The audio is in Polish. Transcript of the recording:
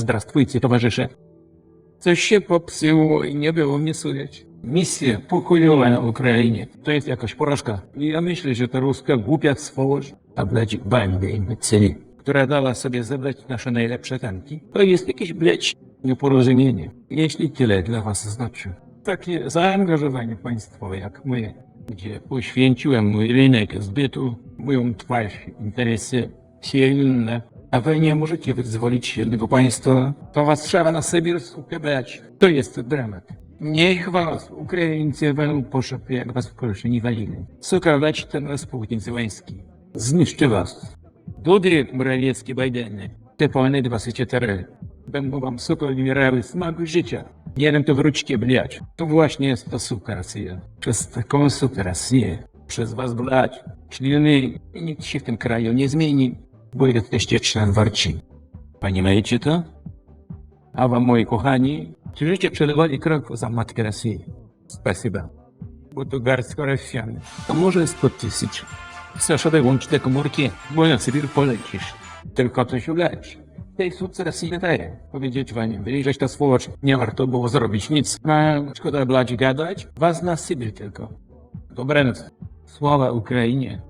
Zdrastwujcie, towarzysze. Coś się popsyło i nie było mnie słychać. Misja pokojowa na Ukrainie. To jest jakaś porażka. I ja myślę, że to ruska głupia swołość, a bleć bańby i która dała sobie zebrać nasze najlepsze tanki, to jest jakieś bleć nieporozumienie. Jeśli tyle dla was znaczy. Takie zaangażowanie państwowe jak moje, gdzie poświęciłem mój rynek zbytu, moją twarz, interesy silne, a wy nie możecie wyzwolić jednego państwa. To was trzeba na Sybir upiebać. To jest dramat. Niech was Ukraińcy wam poszep, jak was w Polsce nie walili. Sokradacie ten Rasputin Zełański. Zniszczy was. Dudy Morawiecki Bajdeny. Te pełne 24. Będą wam suko wymierały smak życia. Jeden to wróćcie bliać. To właśnie jest to suka Rosja. Przez taką sukę Rosję. Przez was blać. Czyli nikt się w tym kraju nie zmieni bo jesteście czlen warci. Понимаете to? A wam, moi kochani, czy żeście przelewali krew za matkę Rosji? Спасибо. Bo to garstka Rosjan. To może 100 tysięcy. Chcesz odłączyć te komórki, bo na Sybir polecisz. Tylko to się uleci. Tej suce Rosji nie daje. Powiedzieć wam, wyliżeć ta swłocz, nie warto było zrobić nic. No, szkoda blać gadać, was na Sybir tylko. Dobranoc. Sława Ukrainie.